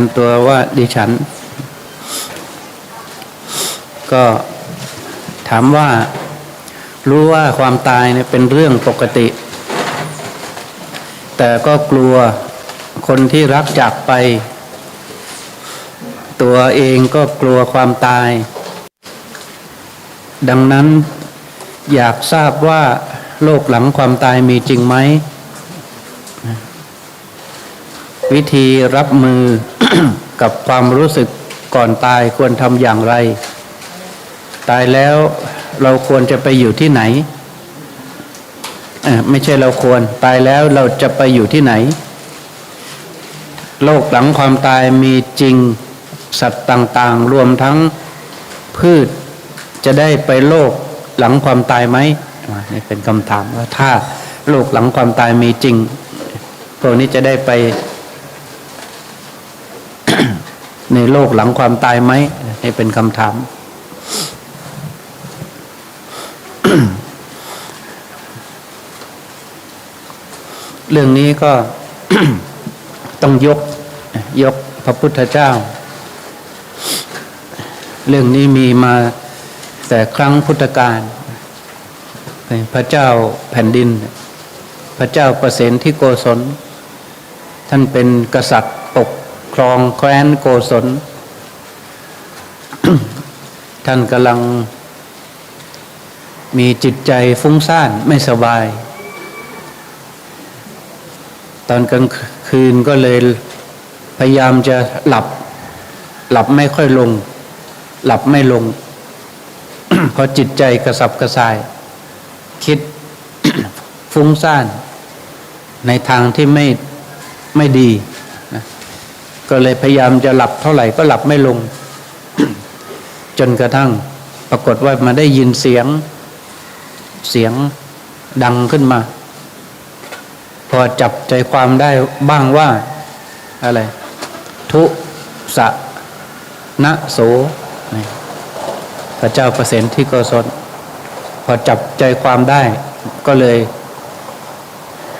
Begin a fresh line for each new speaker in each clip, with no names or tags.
นตัวว่าดิฉัน ก็ถามว่ารู้ว่าความตายเนี่ยเป็นเรื่องปกติ แต่ก็กลัวคนที่รักจากไป ตัวเองก็กลัวความตาย ดังนั้นอยากทราบว่าโลกหลังความตายมีจริงไหม วิธีรับมือกับความรู้สึกก่อนตายควรทำอย่างไร ตายแล้วเราควรจะไปอยู่ที่ไหน ไม่ใช่เราควร ตายแล้วเราจะไปอยู่ที่ไหน โลกหลังความตายมีจริงสัตว์ต่างๆ รวมทั้งพืชจะได้ไปโลกหลังความตายไหมนี่เป็นคำถามว่าถ้าโลกหลังความตายมีจริงพวกนี้จะได้ไป ในโลกหลังความตายไหมนี่เป็นคำถาม เรื่องนี้ก็ต้องยกยกพระพุทธเจ้า เรื่องนี้มีมาแต่ครั้งพุทธกาลพระเจ้าแผ่นดิน พระเจ้าประเสนที่โกศลท่านเป็นกษัตริย์ ครองแคว้นโกศล ท่านกำลัง มีจิตใจฟุ้งซ่านไม่สบาย ตอนกลางคืนก็เลยพยายามจะหลับ หลับไม่ค่อยลง หลับไม่ลง เพราะจิตใจกระสับกระส่าย คิดฟุ้งซ่าน ในทางที่ไม่ไม่ดี ก็เลยพยายามจะหลับเท่าไหร่ก็หลับไม่ลง จนกระทั่ง ปรากฏว่ามาได้ยินเสียงเสียงดังขึ้นมา พอจับใจความได้บ้างว่า อะไร ทุสะนะโสพระเจ้าประเสนที่โกศลพอจับใจความได้ ก็เลย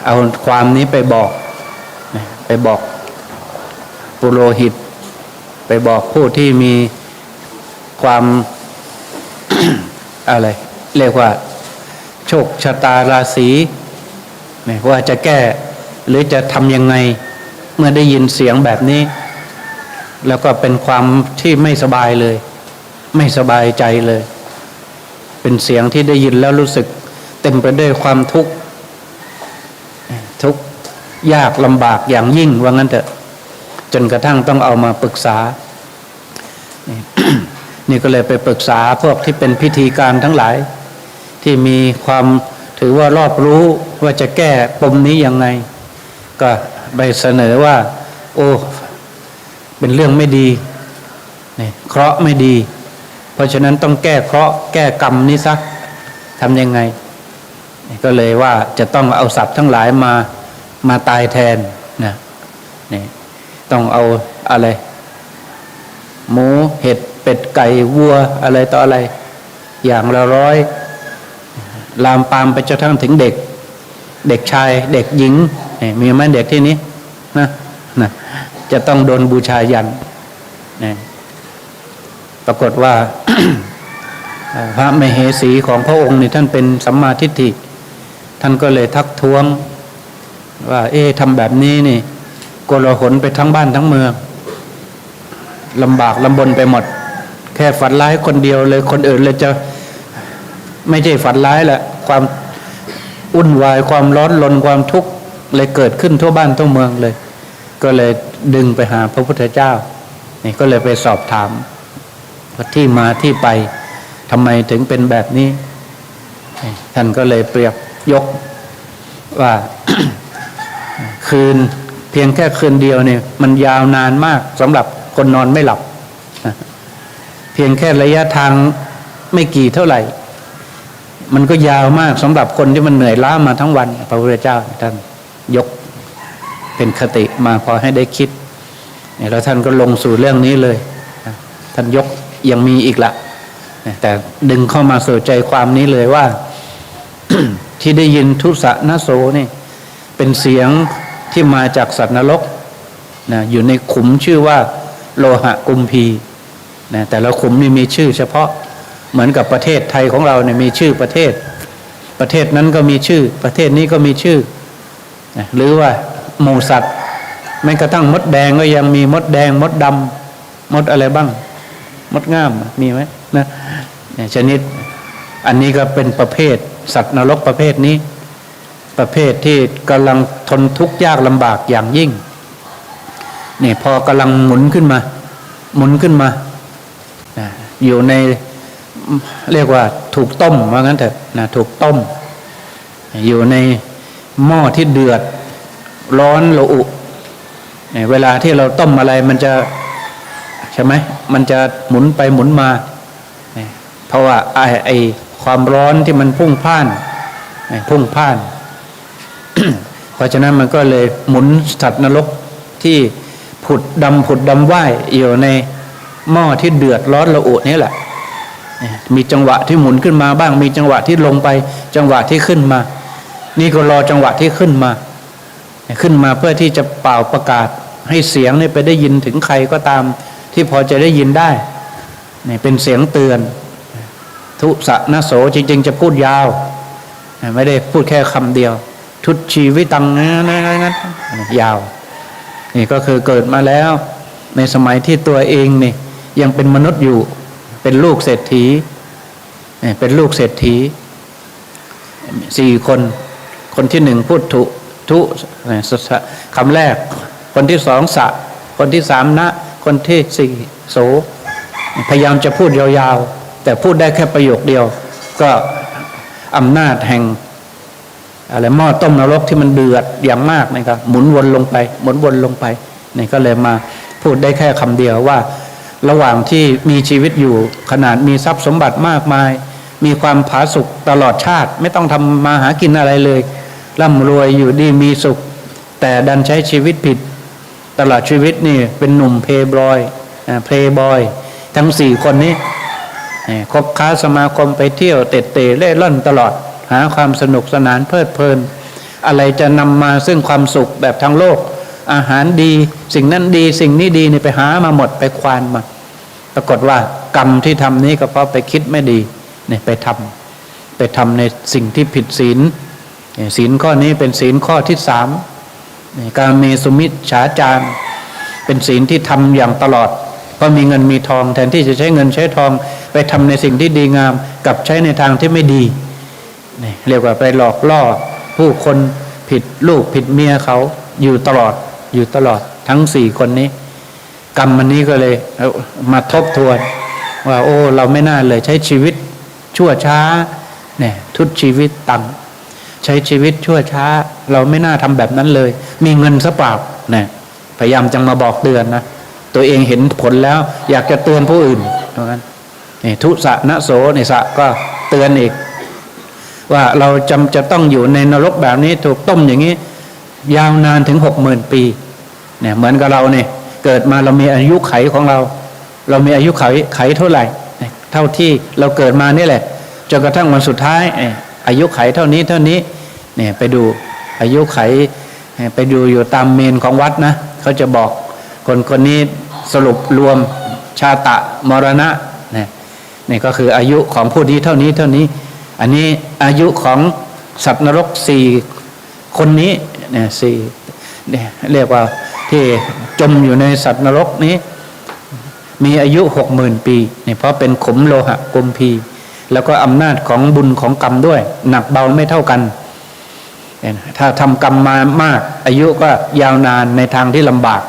เอาความนี้ไปบอก ไปบอก ปุโรหิต ไปบอกผู้ที่มีความอะไร เรียกว่า โชคชะตาราศีว่าจะแก้หรือจะทำยังไงเมื่อได้ยินเสียงแบบนี้ แล้วก็เป็นความที่ไม่สบายเลย ไม่สบายใจเลย เป็นเสียงที่ได้ยินแล้วรู้สึก เต็มไปด้วยความทุกข์ทุกข์ยากลำบากอย่างยิ่งว่างั้นเถอะ จนกระทั่งต้องเอามาปรึกษา นี่ก็เลยไปปรึกษาพวกที่เป็นพิธีการทั้งหลาย ที่มีความถือว่ารอบรู้ว่าจะแก้ปมนี้ยังไง ก็ไปเสนอว่า โอ้เป็นเรื่องไม่ดีนี่เคราะห์ไม่ดี เพราะฉะนั้นต้องแก้เคราะห์แก้กรรมนี้ซะทำยังไง ก็เลยว่าจะต้องเอาสัตว์ทั้งหลายมามาตายแทนนะนี่ ต้องเอาอะไร หมูเห็ดเป็ดไก่วัวอะไรต่ออะไร อย่างละร้อย ลามปามไปจนทั้งถึงเด็ก เด็กชาย เด็กหญิงมีไหมเด็กที่นี้นะนะจะต้องโดนบูชายันปรากฏว่าพระมเหสีของพระองค์นี่ท่านเป็นสัมมาทิฏฐิ ท่านก็เลยทักท้วง ว่า เอ๊ะทำแบบนี้นี่ โกลาหลไปทั้งบ้านทั้งเมืองลำบากลำบนไปหมด แค่ฝันร้ายคนเดียวเลยคนอื่นเลยจะไม่ใช่ฝันร้ายแหละความอุ่นวายความร้อนรนความทุกข์เลยเกิดขึ้นทั่วบ้านทั่วเมืองเลย ก็เลยดึงไปหาพระพุทธเจ้านี่ก็เลยไปสอบถามว่าที่มาที่ไปทำไมถึงเป็นแบบนี้ ท่านก็เลยเปรียบยกว่าคืน เพียงแค่คืนเดียวเนี่ย มันยาวนานมากสำหรับคนนอนไม่หลับ เพียงแค่ระยะทางไม่กี่เท่าไหร่ มันก็ยาวมากสำหรับคนที่มันเหนื่อยล้ามาทั้งวัน พระพุทธเจ้าท่านยกเป็นคติมาพอให้ได้คิดเนี่ยแล้วท่านก็ลงสู่เรื่องนี้เลย ท่านยกยังมีอีกละแต่ดึงเข้ามาสู่ใจความนี้เลยว่า ที่ได้ยินทุสะนโสนี่ เป็นเสียง ที่มาจากสัตว์นรกนะอยู่ในขุมชื่อว่าโลหะกุมพีนะแต่ละขุมนี่มีชื่อเฉพาะเหมือนกับประเทศไทยของเราเนี่ยมีชื่อประเทศ ประเทศนั้นก็มีชื่อ ประเทศนี้ก็มีชื่อนะหรือว่าหมูสัตว์แม้กระทั่งมดแดงก็ยังมีมดแดงมดดำมดอะไรบ้าง มดง่ามมีไหมนะชนิดอันนี้ก็เป็นประเภท สัตว์นรกประเภทนี้ ประเภทที่กำลังทนทุกข์ยากลำบากอย่างยิ่งนี่พอกำลังหมุนขึ้นมา หมุนขึ้นมานะอยู่ในเรียกว่าถูกต้มว่างั้นเถอะนะถูกต้ม อยู่ในหม้อที่เดือดร้อนระอุเนี่ยเวลาที่เราต้มอะไรมันจะใช่ไหมมันจะหมุนไปหมุนมาเนี่ยเพราะว่าไอ้ไอความร้อนที่มันพุ่งพ่าน พุ่งพ่าน เพราะฉะนั้นมันก็เลยหมุนสัตว์นรกที่ผุดดำผุดดำว่ายอยู่ในหม้อที่เดือดร้อนระอุนี่แหละ มีจังหวะที่หมุนขึ้นมาบ้าง มีจังหวะที่ลงไป จังหวะที่ขึ้นมา นี่ก็รอจังหวะที่ขึ้นมา ขึ้นมาเพื่อที่จะเป่าประกาศให้เสียงนี่ไปได้ยินถึงใครก็ตาม ที่พอจะได้ยินได้นี่เป็นเสียงเตือน ทุสะนโสจริง ๆ จะพูดยาว ไม่ได้พูดแค่คำเดียว ทุตชีวิตังนะนะนะยาว นี่ก็คือเกิดมาแล้ว ในสมัยที่ตัวเองนี่ยังเป็นมนุษย์อยู่ เป็นลูกเศรษฐีนี่เป็นลูกเศรษฐีสี่คน คนที่หนึ่งพูดทุทุสสะคำแรก คนที่สองสะ คนที่สามนะ คนที่สี่โส พยายามจะพูดยาวๆ แต่พูดได้แค่ประโยคเดียว ก็อำนาจแห่ง อะไรหม้อต้มนรกที่มันเดือดอย่างมากนะครับหมุนวนลงไป หมุนวนลงไปนี่ก็เลยมาพูดได้แค่คำเดียวว่า ระหว่างที่มีชีวิตอยู่ขนาดมีทรัพย์สมบัติมากมาย มีความผาสุกตลอดชาติ ไม่ต้องทำมาหากินอะไรเลยร่ำรวยอยู่ดีมีสุข แต่ดันใช้ชีวิตผิด ตลอดชีวิตนี่เป็นหนุ่มเพย์บอยเพย์บอยทั้งสี่คนนี้คบค้าสมาคมไปเที่ยวเตะเตะเล่ร่อนตลอด หาความสนุกสนานเพลิดเพลิน อะไรจะนำมาซึ่งความสุขแบบทางโลก อาหารดี สิ่งนั้นดีสิ่งนี้ดีนี่ไปหามาหมดไปควานมา ปรากฏว่ากรรมที่ทำนี้ก็เพราะไปคิดไม่ดีเนี่ยไปทำไปทำในสิ่งที่ผิดศีลศีลข้อนี้เป็นศีลข้อที่สามการเมสุมิตฉาจารเป็นศีลที่ทำอย่างตลอดเพราะมีเงินมีทองแทนที่จะใช้เงินใช้ทองไปทำในสิ่งที่ดีงาม กับใช้ในทางที่ไม่ดี นี่เรียกว่าไปหลอกล่อผู้คนผิดลูกผิดเมียเขาอยู่ตลอดอยู่ตลอดทั้งสี่คนนี้ กรรมมันนี้ก็เลยมาทบทวน ว่า โอ้ เราไม่น่าเลยใช้ชีวิตชั่วช้าเนี่ยทุตชีวิตตังใช้ชีวิตชั่วช้า เราไม่น่าทำแบบนั้นเลย มีเงินสเปล่าเนี่ยพยายามจังมาบอกเตือนนะตัวเองเห็นผลแล้ว อยากจะเตือนผู้อื่นเพราะงั้นนี่ทุสะนะโสในสะก็เตือนอีก ว่าเราจำจะต้องอยู่ในนรกแบบนี้ถูกต้มอย่างนี้ ยาวนานถึงหกหมื่นปีเนี่ยเหมือนกับเราเนี่ยเกิดมาเรามีอายุไขของเรา เรามีอายุไขไขเท่าไหร่ เท่าที่เราเกิดมานี่แหละจนกระทั่งวันสุดท้ายอายุไขเท่านี้เท่านี้เนี่ยไปดูอายุไขไปดูอยู่ตามเมนของวัดนะเขาจะบอกคนคนนี้สรุปรวมชาตะมรณะเนี่ยนี่ก็คืออายุของผู้นี้เท่านี้เท่านี้ อันนี้อายุของสัตว์นรกสี่คนนี้เนี่ยสี่เนี่ยเรียกว่าที่จมอยู่ในสัตว์นรกนี้ มีอายุหกหมื่นปีเนี่ยเพราะเป็นขุมโลหะกุมพี แล้วก็อำนาจของบุญของกรรมด้วย หนักเบาไม่เท่ากัน ถ้าทำกรรมมามาก อายุก็ยาวนานในทางที่ลำบาก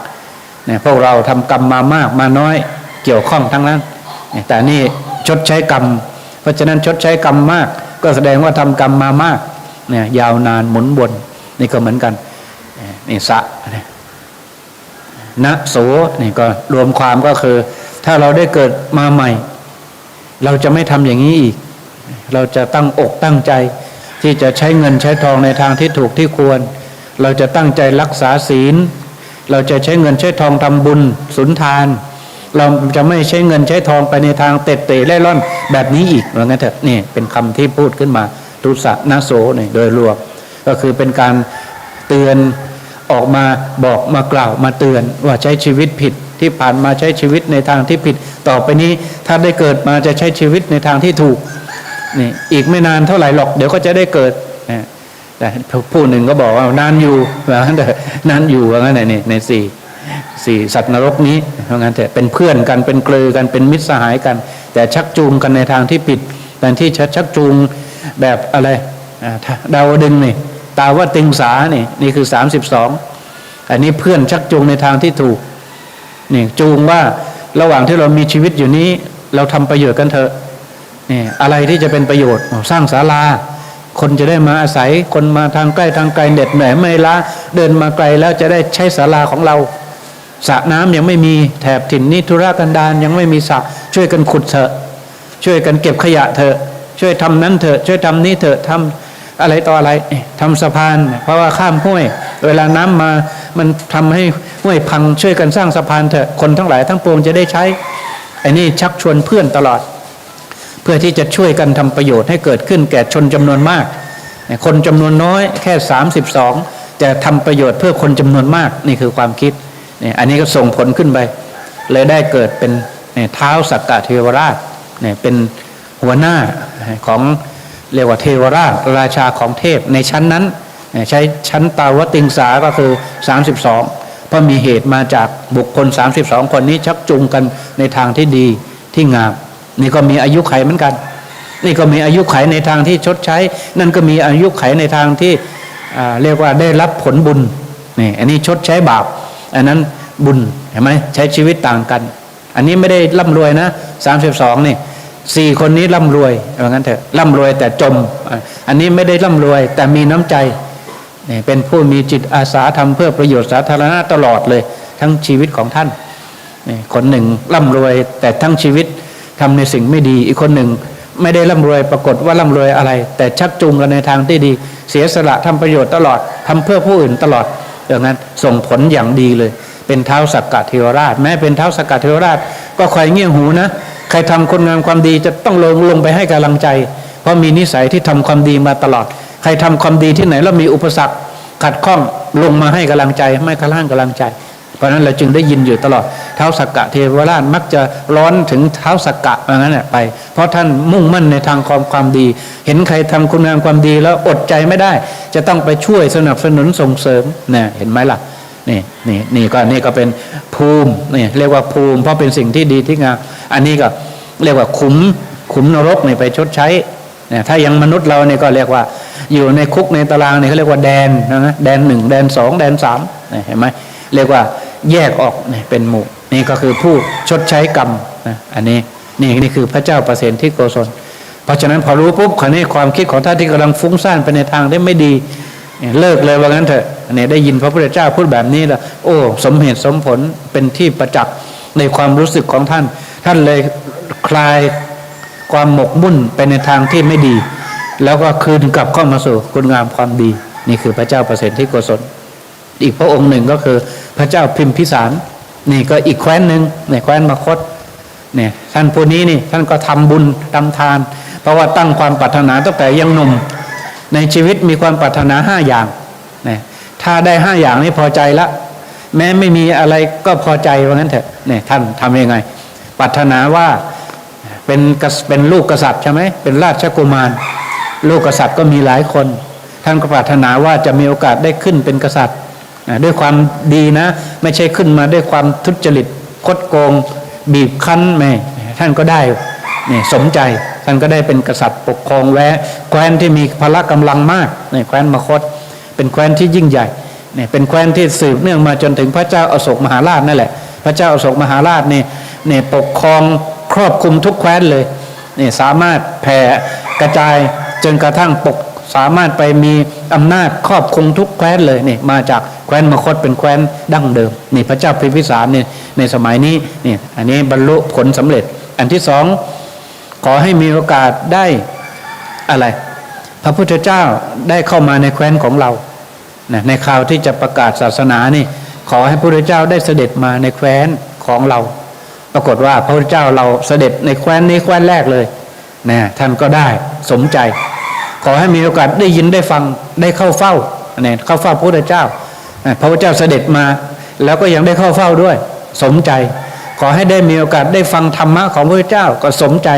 เนี่ยพวกเราทำกรรมมามากมาน้อยเกี่ยวข้องทั้งนั้น แต่นี่ชดใช้กรรม เพราะฉะนั้นชดใช้กรรมมาก ก็แสดงว่าทำกรรมมามากเนี่ยยาวนานหมุนวนนี่ก็เหมือนกันนี่สะนะโสนี่ก็รวมความก็คือ ถ้าเราได้เกิดมาใหม่ เราจะไม่ทำอย่างนี้อีก เราจะตั้งอกตั้งใจ ที่จะใช้เงินใช้ทองในทางที่ถูกที่ควร เราจะตั้งใจรักษาศีล เราจะใช้เงินใช้ทองทำบุญสุนทาน เราจะไม่ใช้เงินใช้ทองไปในทางเตะเตะเล่ร่อนแบบนี้อีกว่างั้นเถอะนี่เป็นคำที่พูดขึ้นมาทุสะนาโสเนี่ยโดยรวมก็คือเป็นการเตือนออกมาบอกมากล่าวมาเตือนว่าใช้ชีวิตผิดที่ผ่านมาใช้ชีวิตในทางที่ผิด ต่อไปนี้ถ้าได้เกิดมาจะใช้ชีวิตในทางที่ถูกนี่อีกไม่นานเท่าไหร่หรอก เดี๋ยวก็จะได้เกิดนะแต่ผู้หนึ่งก็บอกว่านานอยู่ว่างั้นแต่นานอยู่ว่างั้นนี่ในสี่ สี่สัตว์นรกนี้เพราะงั้นแต่เป็นเพื่อนกันเป็นเกลือกันเป็นมิตรสหายกัน แต่ชักจูงกันในทางที่ผิดแทนที่ชักจูงแบบอะไรดาวดึงนี่ตาวติงสานี่นี่คือสามสิบสองอันนี้เพื่อนชักจูงในทางที่ถูกนี่จูงว่าระหว่างที่เรามีชีวิตอยู่นี้ เราทำประโยชน์กันเถอะนี่อะไรที่จะเป็นประโยชน์สร้างศาลาคนจะได้มาอาศัยคนมาทางใกล้ทางไกลเหน็ดเหน่ไม่ล้าเดินมาไกลแล้วจะได้ใช้ศาลาของเรา สระน้ำยังไม่มีแถบถิ่นนี้ธุรกันดารยังไม่มีสระช่วยกันขุดเถอะ ช่วยกันเก็บขยะเถอะ ช่วยทำนั้นเถอะช่วยทำนี้เถอะทำอะไรต่ออะไรเอ๊ะทำสะพาน เพราะว่าข้ามห้วย เวลาน้ำมามันทำให้ห้วยพังช่วยกันสร้างสะพานเถอะคนทั้งหลายทั้งปวงจะได้ใช้ไอ้นี่ชักชวนเพื่อนตลอด เพื่อที่จะช่วยกันทำประโยชน์ให้เกิดขึ้นแก่ชนจำนวนมาก คนจำนวนน้อยแค่ 32จะทำประโยชน์เพื่อคนจำนวนมากนี่คือความคิด เนี่ยอันนี้ก็ส่งผลขึ้นไป เลยได้เกิดเป็นเนี่ยเท้าสักกะเทวราชเนี่ยเป็นหัวหน้าของเรียกว่าเทวราชราชาของเทพในชั้นนั้นเนี่ยใช้ชั้นตาวติงสาก็คือ 32 เพราะมีเหตุมาจากบุคคล 32 คนนี้ชักจูงกันในทางที่ดีที่งาม นี่ก็มีอายุไขเหมือนกัน นี่ก็มีอายุไขในทางที่ชดใช้ นั่นก็มีอายุไขในทางที่เรียกว่าได้รับผลบุญนี่อันนี้ชดใช้บาป อันนั้นบุญเห็นไหมใช้ชีวิตต่างกัน อันนี้ไม่ได้ร่ำรวยนะสามสิบสองนี่สี่คนนี้ร่ำรวยว่างั้นเถอะร่ำรวยแต่จม อันนี้ไม่ได้ร่ำรวย แต่มีน้ำใจนี่เป็นผู้มีจิตอาสาทำเพื่อประโยชน์สาธารณะตลอดเลย ทั้งชีวิตของท่านนี่คนหนึ่งร่ำรวยแต่ทั้งชีวิตทำในสิ่งไม่ดีอีกคนหนึ่งไม่ได้ร่ำรวยปรากฏว่าร่ำรวยอะไร แต่ชักจูงกันในทางที่ดี เสียสละทำประโยชน์ตลอดทำเพื่อผู้อื่นตลอด ดังนั้นส่งผลอย่างดีเลย เป็นเท้าสักกะเทวราช แม้เป็นเท้าสักกะเทวราช ก็คอยเงี่ยหูนะ ใครทำคนงามความดีจะต้องลงลงไปให้กำลังใจ เพราะมีนิสัยที่ทำความดีมาตลอด ใครทำความดีที่ไหนแล้วมีอุปสรรคขัดข้องลงมาให้กำลังใจไม่กระล่างกำลังใจ เพราะนั้นเราจึงได้ยินอยู่ตลอดเท้าสักกะเทวราชมักจะร้อนถึงเท้าสักกะอย่างนั้นแหละไป เพราะท่านมุ่งมั่นในทางความความดี เห็นใครทำคุณงามความดีแล้วอดใจไม่ได้ จะต้องไปช่วยสนับสนุนส่งเสริมเนี่ยเห็นไหมล่ะนี่นี่นี่ก็นี่ก็เป็นภูมินี่เรียกว่าภูมิ เพราะเป็นสิ่งที่ดีที่งามอันนี้ก็เรียกว่าขุมขุมนรกนี่ไปชดใช้เนี่ยถ้ายังมนุษย์เราเนี่ยก็เรียกว่าอยู่ในคุกในตารางเนี่ยเขาเรียกว่าแดนนะแดนหนึ่งแดนสองแดนสามเห็นไหมเรียกว่า แยกออกเนี่ยเป็นหมู่ นี่ก็คือผู้ชดใช้กรรมนะอันนี้นี่นี่คือพระเจ้าประเสนที่โกศลเพราะฉะนั้นพอรู้ปุ๊บคราวนี้ความคิดของท่านที่กำลังฟุ้งซ่านไปในทางที่ไม่ดีเนี่ยเลิกเลยว่างั้นเถอะเนี่ยได้ยินพระพุทธเจ้าพูดแบบนี้แล้วโอ้สมเหตุสมผลเป็นที่ประจักษ์ในความรู้สึกของท่าน ท่านเลยคลายความหมกมุ่นไปในทางที่ไม่ดี แล้วก็คืนกลับเข้ามาสู่คุณงามความดี นี่คือพระเจ้าประเสริฐที่โกศลอีกพระองค์หนึ่งก็คือ พระเจ้าพิมพิสารนี่ก็อีกแคว้นหนึ่งในแคว้นมคตเนี่ยท่านผู้นี้นี่ท่านก็ทำบุญทำทาน เพราะว่าตั้งความปรารถนาตั้งแต่ยังหนุ่ม ในชีวิตมีความปรารถนาห้าอย่างเนี่ยถ้าได้ห้าอย่างนี้พอใจละแม้ไม่มีอะไรก็พอใจว่างั้นเถอะเนี่ยท่านทำยังไง ปรารถนาว่าเป็นเป็นลูกกษัตริย์ใช่ไหมเป็นราชกุมาร ลูกกษัตริย์ก็มีหลายคน ท่านก็ปรารถนาว่าจะมีโอกาสได้ขึ้นเป็นกษัตริย์ ด้วยความดีนะ ไม่ใช่ขึ้นมาด้วยความทุจริตคดโกง บีบคั้นไม่ท่านก็ได้นี่สมใจท่านก็ได้เป็นกษัตริย์ปกครองแวะแคว้นที่มีพละกำลังมากนี่แคว้นมคต เป็นแคว้นที่ยิ่งใหญ่เนี่ยเป็นแคว้นที่สืบเนื่องมาจนถึงพระเจ้าอโศกมหาราชนั่นแหละ พระเจ้าอโศกมหาราชเนี่ยเนี่ยปกครองครอบคลุมทุกแคว้นเลยเนี่ยสามารถแผ่กระจายจนกระทั่งปก สามารถไปมีอำนาจครอบคุมทุกแคว้นเลยนี่มาจากแคว้นมคตเป็นแคว้นดั้งเดิมนี่พระเจ้าพิมพิสารเนี่ยในสมัยนี้นี่อันนี้บรรลุผลสำเร็จ อันที่สองขอให้มีโอกาสได้อะไร พระพุทธเจ้าได้เข้ามาในแคว้นของเรานะในข่าวที่จะประกาศศาสนานี่ ขอให้พระพุทธเจ้าได้เสด็จมาในแคว้นของเรา ปรากฏว่าพระพุทธเจ้าเราเสด็จในแคว้นนี้แคว้นแรกเลยนะท่านก็ได้สมใจ ขอให้มีโอกาสได้ยินได้ฟังได้เข้าเฝ้าเนี่ยเข้าเฝ้าพระพุทธเจ้าพระพุทธเจ้าเสด็จมา แล้วก็ยังได้เข้าเฝ้าด้วย สมใจ ขอให้ได้มีโอกาสได้ฟังธรรมะของพระพุทธเจ้าก็สมใจ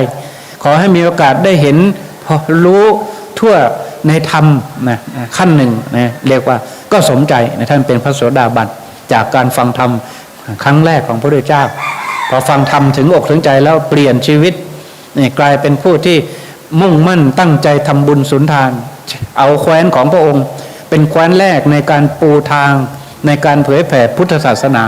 ขอให้มีโอกาสได้เห็นรู้ทั่วในธรรมนะขั้นหนึ่งนะเรียกว่าก็สมใจนะท่านเป็นพระโสดาบันจากการฟังธรรมครั้งแรกของพระพุทธเจ้าพอฟังธรรมถึงอกถึงใจแล้วเปลี่ยนชีวิตนี่กลายเป็นผู้ที่ มุ่งมั่นตั้งใจทำบุญสุนทาน เอาแคว้นของพระองค์ เป็นแคว้นแรกในการปูทางในการเผยแผ่พุทธศาสนา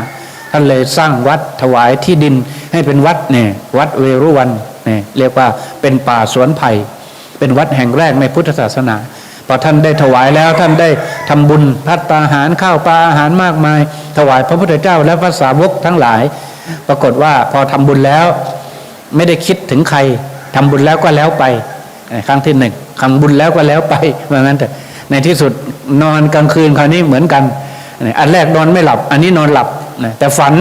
ท่านเลยสร้างวัดถวายที่ดินให้เป็นวัดเนี่ยวัดเวรุวันเนี่ยเรียกว่าเป็นป่าสวนไผ่เป็นวัดแห่งแรกในพุทธศาสนาพอท่านได้ถวายแล้วท่านได้ทำบุญพัดปาหารข้าวปลาอาหารมากมาย ถวายพระพุทธเจ้าและพระสาวกทั้งหลาย ปรากฏว่าพอทำบุญแล้ว ไม่ได้คิดถึงใคร ทำบุญแล้วก็แล้วไป ครั้งที่หนึ่งทำบุญแล้วก็แล้วไปเหมือนกันแต่ในที่สุดนอนกลางคืนคราวนี้เหมือนกัน อันแรกนอนไม่หลับ อันนี้นอนหลับแต่ฝัน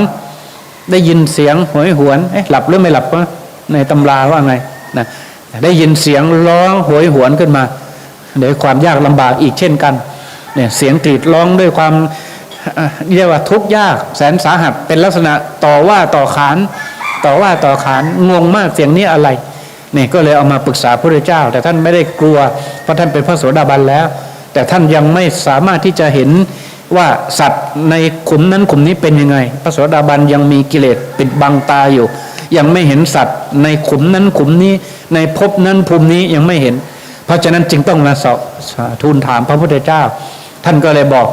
ได้ยินเสียงหวยหวนเอ๊ะหลับหรือไม่หลับวะในตำราว่าไงนะได้ยินเสียงร้องหวยหวนขึ้นมาด้วยความยากลำบากอีกเช่นกันเนี่ยเสียงกรีดร้องด้วยความเอ่อเรียกว่าทุกข์ยากแสนสาหัสเป็นลักษณะต่อว่าต่อขาน ต่อว่าต่อขานงงมากเสียงนี้อะไร นี่ก็เลยเอามาปรึกษาพระพุทธเจ้า แต่ท่านไม่ได้กลัวเพราะท่านเป็นพระโสดาบันแล้ว แต่ท่านยังไม่สามารถที่จะเห็นว่าสัตว์ในขุมนั้นขุมนี้เป็นยังไง พระโสดาบันยังมีกิเลสปิดบังตาอยู่ ยังไม่เห็นสัตว์ ในขุมนั้นขุมนี้ ในภพนั้นภูมินี้ยังไม่เห็น เพราะฉะนั้นจึงต้องมาสอบทูลถามพระพุทธเจ้า ท่านก็เลยบอก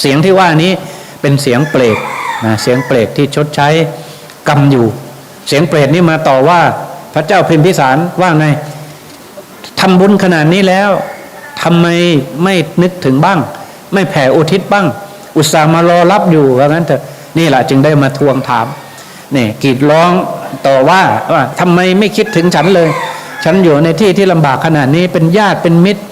เสียงที่ว่านี้เป็นเสียงเปรตนะเสียงเปรตที่ชดใช้กรรมอยู่ เสียงเปรตนี้มาต่อว่า พระเจ้าพิมพิสารว่าไงทำบุญขนาดนี้แล้วทำไมไม่นึกถึงบ้าง ไม่แผ่อุทิศบ้าง อุตส่าห์มารอรับอยู่ว่างั้นเถอะนี่แหละจึงได้มาทวงถามนี่กรีดร้องต่อว่าว่าทำไมไม่คิดถึงฉันเลย ฉันอยู่ในที่ที่ลำบากขนาดนี้เป็นญาติเป็นมิตร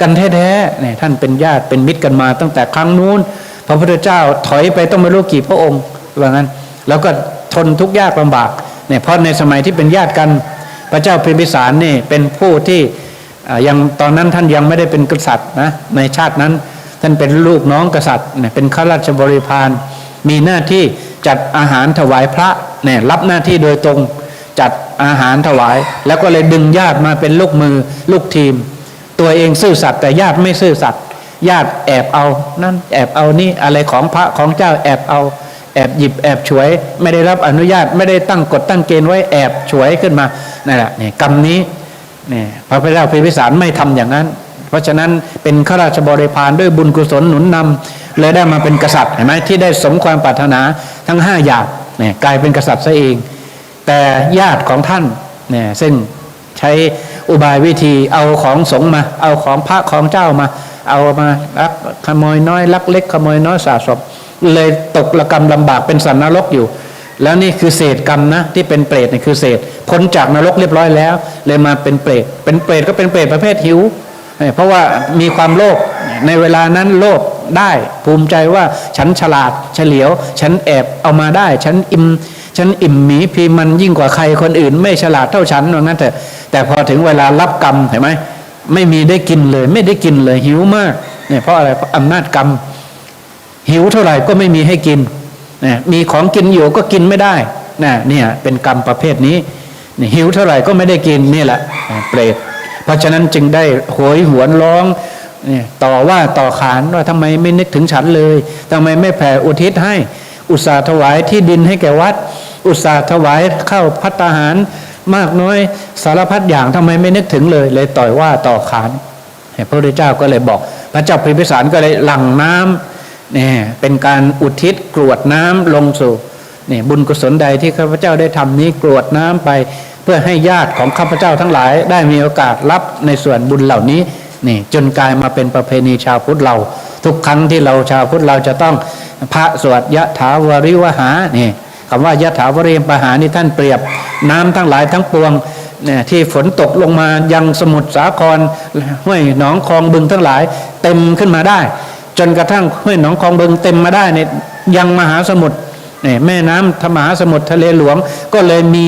กันแท้ๆเนี่ยท่านเป็นญาติเป็นมิตรกันมาตั้งแต่ครั้งนู้น พระพุทธเจ้าถอยไปต้องไม่รู้กี่พระองค์ว่างั้น แล้วก็ทนทุกข์ยากลำบาก เนี่ยเพราะในสมัยที่เป็นญาติกันพระเจ้าพิมพิสารนี่เป็นผู้ที่ยังตอนนั้นท่านยังไม่ได้เป็นกษัตริย์นะในชาตินั้นท่านเป็นลูกน้องกษัตริย์เนี่ยเป็นข้าราชบริพารมีหน้าที่จัดอาหารถวายพระเนี่ยรับหน้าที่โดยตรงจัดอาหารถวาย แล้วก็เลยดึงญาติมาเป็นลูกมือลูกทีม ตัวเองซื่อสัตย์แต่ญาติไม่ซื่อสัตย์ญาติแอบเอานั่นแอบเอานี่อะไรของพระของเจ้าแอบเอา แอบหยิบแอบฉวย ไม่ได้รับอนุญาตไม่ได้ตั้งกฎตั้งเกณฑ์ไว้แอบฉวยขึ้นมานั่นแหละนี่กรรมนี้นี่พระพุทธเจ้าพิพิสารไม่ทำอย่างนั้น เพราะฉะนั้นเป็นข้าราชบริพารด้วยบุญกุศลหนุนนำเลยได้มาเป็นกษัตริย์เห็นไหมที่ได้สมความปรารถนาทั้งห้าอย่างเนี่ยกลายเป็นกษัตริย์ซะเอง แต่ญาติของท่านเนี่ยซึ่งใช้อุบายวิธีเอาของสงมา เอาของพระของเจ้ามา เอามาลักขโมยน้อยลักเล็กขโมยน้อยสะสม เลยตกระกรรมลำบากเป็นสันนรกอยู่ แล้วนี่คือเศษกรรมนะที่เป็นเปรตนี่คือเศษพ้นจากนรกเรียบร้อยแล้ว เลยมาเป็นเปรตเป็นเปรตก็เป็นเปรตประเภทหิว เพราะว่ามีความโลภในเวลานั้นโลภได้ภูมิใจว่าฉันฉลาดเฉลียว ฉันแอบเอามาได้ ฉันอิ่มฉันอิ่มหมีพีมันยิ่งกว่าใครคนอื่น ไม่ฉลาดเท่าฉันว่างั้นแต่แต่พอถึงเวลารับกรรมเห็นไหมไม่มีได้กินเลย ไม่ได้กินเลยหิวมากเนี่ยเพราะอะไรเพราะอำนาจกรรม หิวเท่าไหร่ก็ไม่มีให้กินนะมีของกินอยู่ก็กินไม่ได้นะเนี่ยเป็นกรรมประเภทนี้ หิวเท่าไหร่ก็ไม่ได้กินนี่แหละเปรตเพราะฉะนั้นจึงได้โหยหวนร้องนี่ต่อว่าต่อขานว่าทำไมไม่นึกถึงฉันเลยทำไมไม่แผ่อุทิศให้อุตสาห์ถวายที่ดินให้แก่วัด อุตสาห์ถวายเข้าพัตตาหาร มากน้อยสารพัดอย่างทำไมไม่นึกถึงเลย เลยต่อยว่าต่อขานพระพุทธเจ้าก็เลยบอก พระเจ้าพิมพิสารก็เลยหลั่งน้ำ นี่เป็นการอุทิศกรวดน้ำลงสู่นี่บุญกุศลใดที่ข้าพเจ้าได้ทำนี้กรวดน้ำไป เพื่อให้ญาติของข้าพเจ้าทั้งหลาย ได้มีโอกาสรับในส่วนบุญเหล่านี้นี่จนกลายมาเป็นประเพณีชาวพุทธเรา ทุกครั้งที่เราชาวพุทธเราจะต้องพระสวดยะถาวริวหานี่คำว่ายะถาวริมปหานี่ท่านเปรียบน้ำทั้งหลายทั้งปวงเนี่ยที่ฝนตกลงมายังสมุทรสาครห้วยหนองคลองบึงทั้งหลาย เต็มขึ้นมาได้ จนกระทั่งห้วยหนองคลองบึงเต็มมาได้เนี่ยยังมหาสมุทรเนี่ยแม่น้ำธรรมหาสมุทรทะเลหลวงก็เลยมี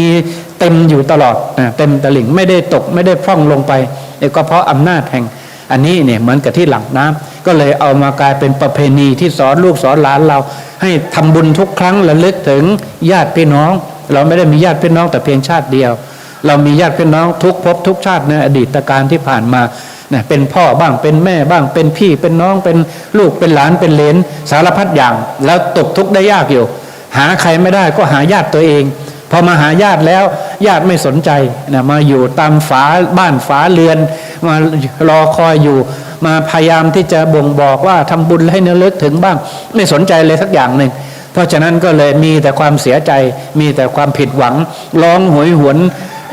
เต็มอยู่ตลอดนะเต็มตลิ่งไม่ได้ตกไม่ได้พร่องลงไปเนี่ยก็เพราะอำนาจแห่ง อันนี้เนี่ยเหมือนกับที่หลังน้ำก็เลยเอามากลายเป็นประเพณีที่สอนลูกสอนหลานเรา ให้ทำบุญทุกครั้งระลึกถึงญาติพี่น้อง เราไม่ได้มีญาติพี่น้องแต่เพียงชาติเดียว เรามีญาติพี่น้องทุกภพทุกชาติในอดีตการที่ผ่านมา นี่ยเป็นพ่อบ้างเป็นแม่บ้างเป็นพี่เป็นน้องเป็นลูกเป็นหลานเป็นเลนสารพัดอย่าง แล้วตกทุกข์ได้ยากอยู่ หาใครไม่ได้ก็หาญาติตัวเอง พอมาหาญาติแล้วญาติไม่สนใจนะมาอยู่ตามฝาบ้านฝาเรือน มารอคอยอยู่มาพยายามที่จะบ่งบอกว่าทำบุญให้เนื้อเลึกถึงบ้าง ไม่สนใจเลยสักอย่างหนึ่งเพราะฉะนั้นก็เลยมีแต่ความเสียใจ มีแต่ความผิดหวังร้องหวยหวน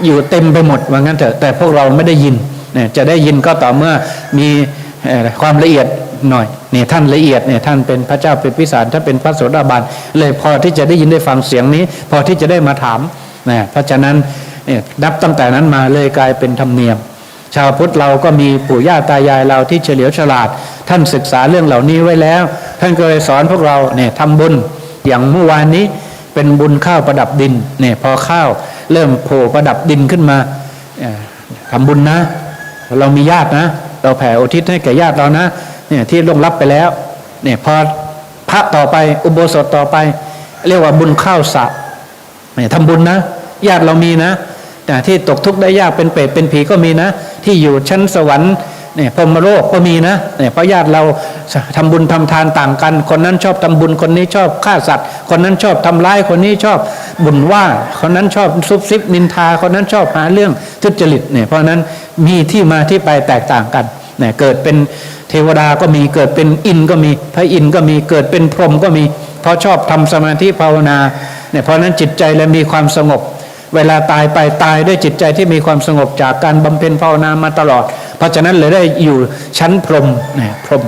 อยู่เต็มไปหมดว่างั้นเถอะแต่พวกเราไม่ได้ยิน เนี่ยจะได้ยินก็ต่อเมื่อมีความละเอียดหน่อยเนี่ยท่านละเอียดเนี่ยท่านเป็นพระเจ้าเป็นพิสารท่าเป็นพระโสดาบันเลยพอที่จะได้ยินได้ฟังเสียงนี้ พอที่จะได้มาถามนะเพราะฉะนั้นเนี่ยนับตั้งแต่นั้นมาเลยกลายเป็นธรรมเนียม ชาวพุทธเราก็มีปู่ย่าตายายเราที่เฉลียวฉลาด ท่านศึกษาเรื่องเหล่านี้ไว้แล้ว ท่านก็เลยสอนพวกเราเนี่ยทำบุญอย่างเมื่อวานนี้เป็นบุญข้าวประดับดินเนี่ยพอข้าวเริ่มโผล่ประดับดินขึ้นมาทำบุญนะ เรามีญาตินะ เราแผ่อุทิศให้แก่ญาติเรานะเนี่ยที่ล่วงลับไปแล้วเนี่ยพอพระต่อไปอุโบสถต่อไป เรียกว่าบุญข้าวสะเนี่ยทำบุญนะ ญาติเรามีนะแต่ที่ตกทุกข์ได้ยากเป็นเปรตเป็นผีก็มีนะ ที่อยู่ชั้นสวรรค์เนี่ยพรมโลกก็มีนะเนี่ยเพราะญาติเราทำบุญทำทานต่างกัน คนนั้นชอบทำบุญคนนี้ชอบฆ่าสัตว์ คนนั้นชอบทำร้ายคนนี้ชอบ บุญว่าคนนั้นชอบซุบซิบนินทาคนนั้นชอบหาเรื่องทุจริตเนี่ยเพราะนั้นมีที่มาที่ไปแตกต่างกันเนี่ยเกิดเป็นเทวดาก็มีเกิดเป็นอินก็มีพระอินก็มีเกิดเป็นพรหมก็มีเพราะชอบทำสมาธิภาวนาเนี่ยเพราะนั้นจิตใจเลยมีความสงบ เวลาตายไปตายด้วยจิตใจที่มีความสงบจากการบำเพ็ญภาวนามาตลอด เพราะฉะนั้นเลยได้อยู่ชั้นพรหมนะพรหม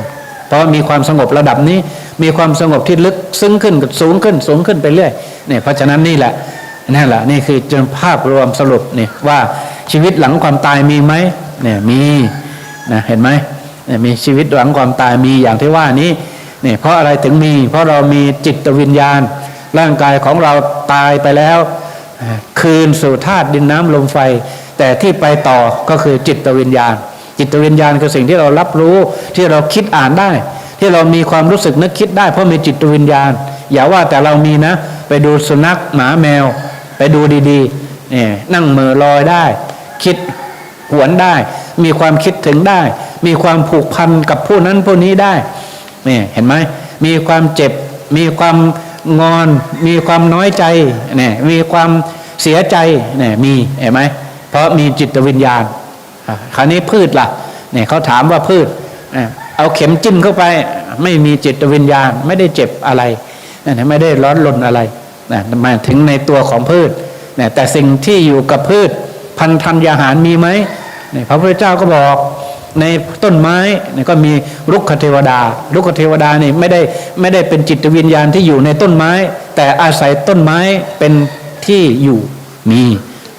ราะมีความสงบระดับนี้ มีความสงบที่ลึกซึ้งขึ้นสูงขึ้นสูงขึ้นไปเรื่อยเนี่ยเพราะฉะนั้นนี่แหละนั่นแหละนี่คือจนภาพรวมสรุปเนี่ยว่าชีวิตหลังความตายมีไหมเนี่ยมีนะเห็นไหมเนี่ยมีชีวิตหลังความตายมีอย่างที่ว่านี้เนี่ยเพราะอะไรถึงมี เพราะเรามีจิตวิญญาณ ร่างกายของเราตายไปแล้ว คืนสู่ธาตุดินน้ำลมไฟ แต่ที่ไปต่อก็คือจิตวิญญาณ จิตวิญญาณคือสิ่งที่เรารับรู้ที่เราคิดอ่านได้ ที่เรามีความรู้สึกนึกคิดได้ เพราะมีจิตวิญญาณ อย่าว่าแต่เรามีนะ ไปดูสุนัขหมาแมว ไปดูดีๆเนี่ยนั่งเมือลอยได้ คิดหวนได้ มีความคิดถึงได้ มีความผูกพันกับผู้นั้นผู้นี้ได้นี่เห็นไหมมีความเจ็บ มีความงอน มีความน้อยใจเนี่ยมีความเสียใจเนี่ยมีเห็นไหมเพราะมีจิตวิญญาณ คราวนี้พืชล่ะเนี่ยเขาถามว่าพืชเอาเข็มจิ้มเข้าไป ไม่มีจิตวิญญาณ ไม่ได้เจ็บอะไรไม่ได้ร้อนรนอะไรนะมาถึงในตัวของพืชนี่ยแต่สิ่งที่อยู่กับพืช พันธัญญาหารมีไหมนี่ยพระพุทธเจ้าก็บอกในต้นไม้นี่ยก็มีรุกขเทวดารุกขเทวดานี่ไม่ได้ไม่ได้เป็นจิตวิญญาณที่อยู่ในต้นไม้ แต่อาศัยต้นไม้เป็นที่อยู่มี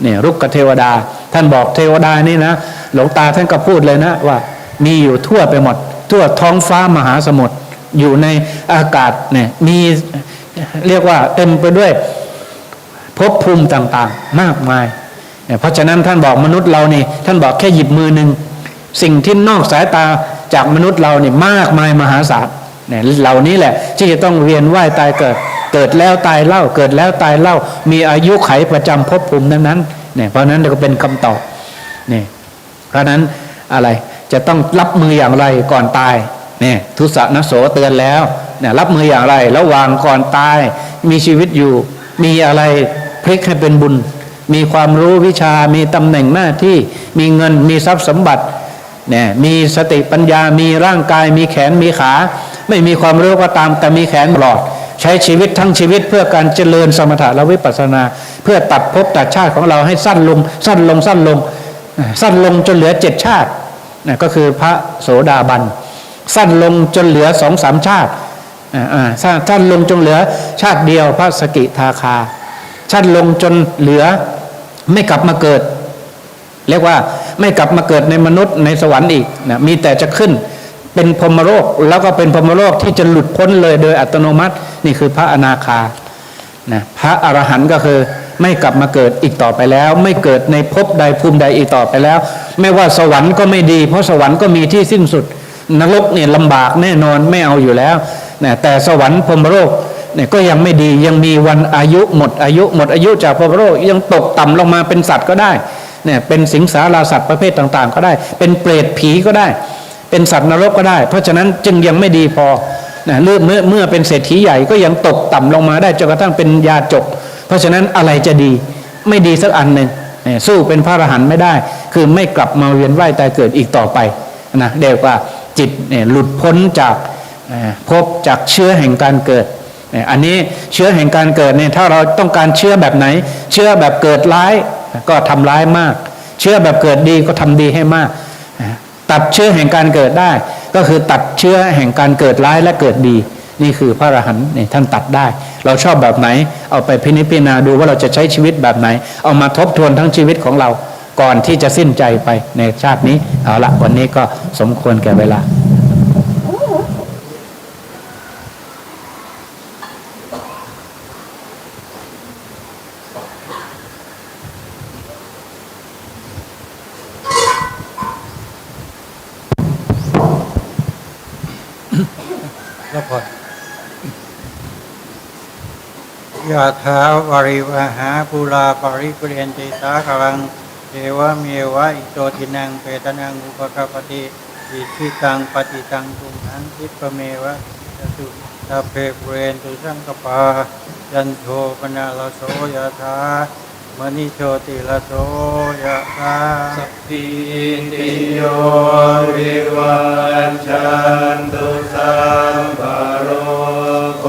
เนี่ยรุกขเทวดา ท่านบอกเทวดานี่นะ หลวงตาท่านก็พูดเลยนะว่า มีอยู่ทั่วไปหมด ทั่วท้องฟ้ามหาสมุทรอยู่ในอากาศเนี่ยมีเรียกว่าเต็มไปด้วยภพภูมิต่างๆ มากมายเนี่ยเพราะฉะนั้นท่านบอกมนุษย์เรานี่ ท่านบอกแค่หยิบมือหนึ่งสิ่งที่นอกสายตาจากมนุษย์เราเนี่ยมากมายมหาศาลเนี่ยเหล่านี้แหละ ที่จะต้องเวียนว่ายตายเกิด เกิดแล้วตายเล่าเกิดแล้วตายเล่า มีอายุไขประจำภพภูมินั้นนั้น เนี่ยเพราะนั้นก็เป็นคำตอบเนี่ยเพราะนั้นอะไรจะต้องรับมืออย่างไรก่อนตายเนี่ยทุสนโสเตือนแล้วเนี่ยรับมืออย่างไรระหว่างก่อนตาย มีชีวิตอยู่ มีอะไรพลิกให้เป็นบุญ มีความรู้วิชามีตำแหน่งหน้าที่มีเงินมีทรัพย์สมบัติเนี่ยมีสติปัญญามีร่างกายมีแขนมีขา ไม่มีความรู้ก็ตามแต่มีแขนตลอด ใช้ชีวิตทั้งชีวิตเพื่อการเจริญสมถะและวิปัสสนา เพื่อตัดภพตัดชาติของเราให้สั้นลง สั้นลงสั้นลง สั้นลงจนเหลือเจ็ดชาตินะก็คือพระโสดาบัน สั้นลงจนเหลือสองสามชาติสั้นสั้นลงจนเหลือชาติเดียวพระสกิทาคา สั้นลงจนเหลือไม่กลับมาเกิด เรียกว่าไม่กลับมาเกิดในมนุษย์ในสวรรค์อีกนะมีแต่จะขึ้น เป็นพรหมโลกแล้วก็เป็นพรหมโลกที่จะหลุดพ้นเลยโดยอัตโนมัตินี่คือพระอนาคานะพระอรหันต์ก็คือไม่กลับมาเกิดอีกต่อไปแล้ว ไม่เกิดในภพใดภูมิใดอีกต่อไปแล้ว ไม่ว่าสวรรค์ก็ไม่ดี เพราะสวรรค์ก็มีที่สิ้นสุด นรกเนี่ยลำบากแน่นอนไม่เอาอยู่แล้วนะแต่สวรรค์พรหมโลกเนี่ยก็ยังไม่ดียังมีวันอายุหมดอายุหมดอายุจากพรหมโลกยังตกต่ำลงมาเป็นสัตว์ก็ได้เนี่ยเป็นสิงสาราสัตว์ประเภทต่างๆ ก็ได้ เป็นเปรตผีก็ได้ เป็นสัตว์นรกก็ได้ เพราะฉะนั้นจึงยังไม่ดีพอนะเมื่อเมื่อเมื่อเป็นเศรษฐีใหญ่ก็ยังตกต่ำลงมาได้จนกระทั่งเป็นยาจก เพราะฉะนั้นอะไรจะดีไม่ดีสักอันหนึ่งสู้เป็นพระอรหันต์ไม่ได้ คือไม่กลับมาเวียนว่ายตายเกิดอีกต่อไปนะเรียกว่าจิตเนี่ยหลุดพ้นจากเอ่อภพจากเชื้อแห่งการเกิด อันนี้เชื้อแห่งการเกิดเนี่ยถ้าเราต้องการเชื้อแบบไหน เชื้อแบบเกิดร้ายก็ทำร้ายมาก เชื้อแบบเกิดดีก็ทำดีให้มาก ตัดเชื้อแห่งการเกิดได้ ก็คือตัดเชื้อแห่งการเกิดร้ายและเกิดดี นี่คือพระอรหันต์นี่ท่านตัดได้ เราชอบแบบไหน เอาไปพินิจพิจารณาดูว่าเราจะใช้ชีวิตแบบไหน เอามาทบทวนทั้งชีวิตของเราก่อนที่จะสิ้นใจไปในชาตินี้เอาละวันนี้ก็สมควรแก่เวลา
ยะถาวาริวหาปุราปาริปุเรนติสากลังเทวเมวะอิโตทินังเปตนังอุปกปปติอิทิตังปฏิตังตุมหังคิปเมวะจตุสัพเพปุเรนตุสังกปายันโทปนาลโสยะถามณิโชติลโสยะถา
ปิติโยวิวัชชันตุสัมปโรโค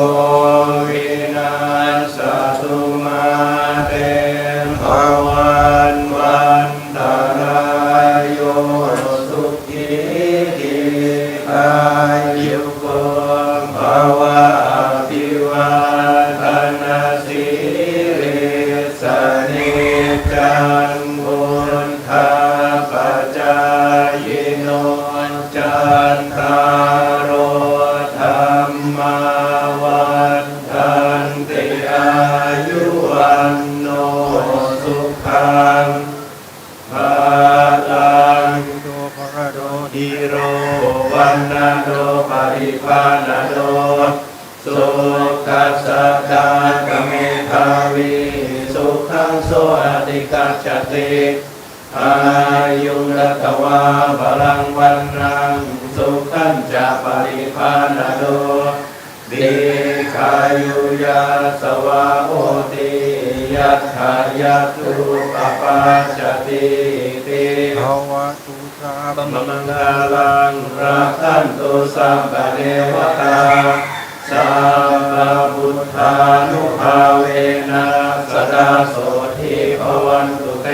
นาเวนะสดาโสทิภวันตุเต